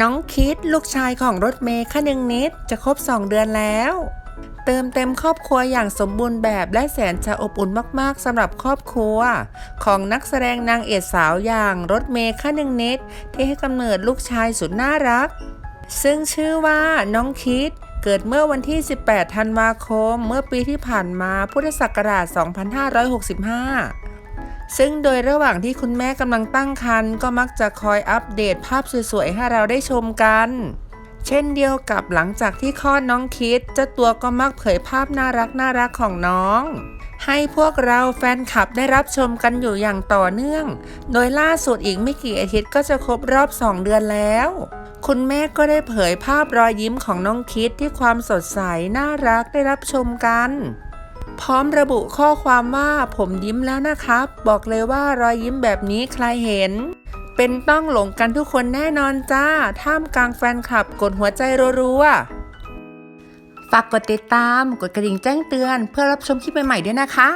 น้องคิดลูกชายของรถเมย์คนึงนิดจะครบ 2 เดือนแล้ว เติมเต็มครอบครัวอย่างสมบูรณ์แบบและแสนจะอบอุ่นมากๆสำหรับครอบครัว ของนักแสดงนางเอกสาวอย่างรถเมย์คนึงนิดที่ให้กำเนิดลูกชายสุดน่ารัก ซึ่งชื่อว่าน้องคิดเกิดเมื่อวันที่ 18 ธันวาคม เมื่อปีที่ผ่านมาพุทธศักราช 2565 ซึ่งโดยระหว่างที่คุณแม่กำลังตั้งครรภ์ก็มักจะคอยอัปเดตภาพสวยๆ ให้เราได้ชมกัน เช่นเดียวกับหลังจากที่คลอดน้องคิดเจ้าตัวก็มักเผยภาพน่ารักน่ารักของน้อง ให้พวกเราแฟนคลับได้รับชมกันอยู่อย่างต่อเนื่อง โดยล่าสุดอีกไม่กี่อาทิตย์ก็จะครบรอบ 2 เดือนแล้วคุณแม่ก็ได้เผยภาพรอยยิ้มของน้องคิดที่ความสดใส น่ารักได้รับชมกัน พร้อมระบุข้อความว่าผมยิ้มแล้วนะครับ บอกเลยว่ารอยยิ้มแบบนี้ใครเห็น เป็นต้องหลงกันทุกคนแน่นอนจ้า ท่ามกลางแฟนคลับกดหัวใจรัวๆฝากกดติดตาม กดกระดิ่งแจ้งเตือน เพื่อรับชมคลิปใหม่ๆด้วยนะคะ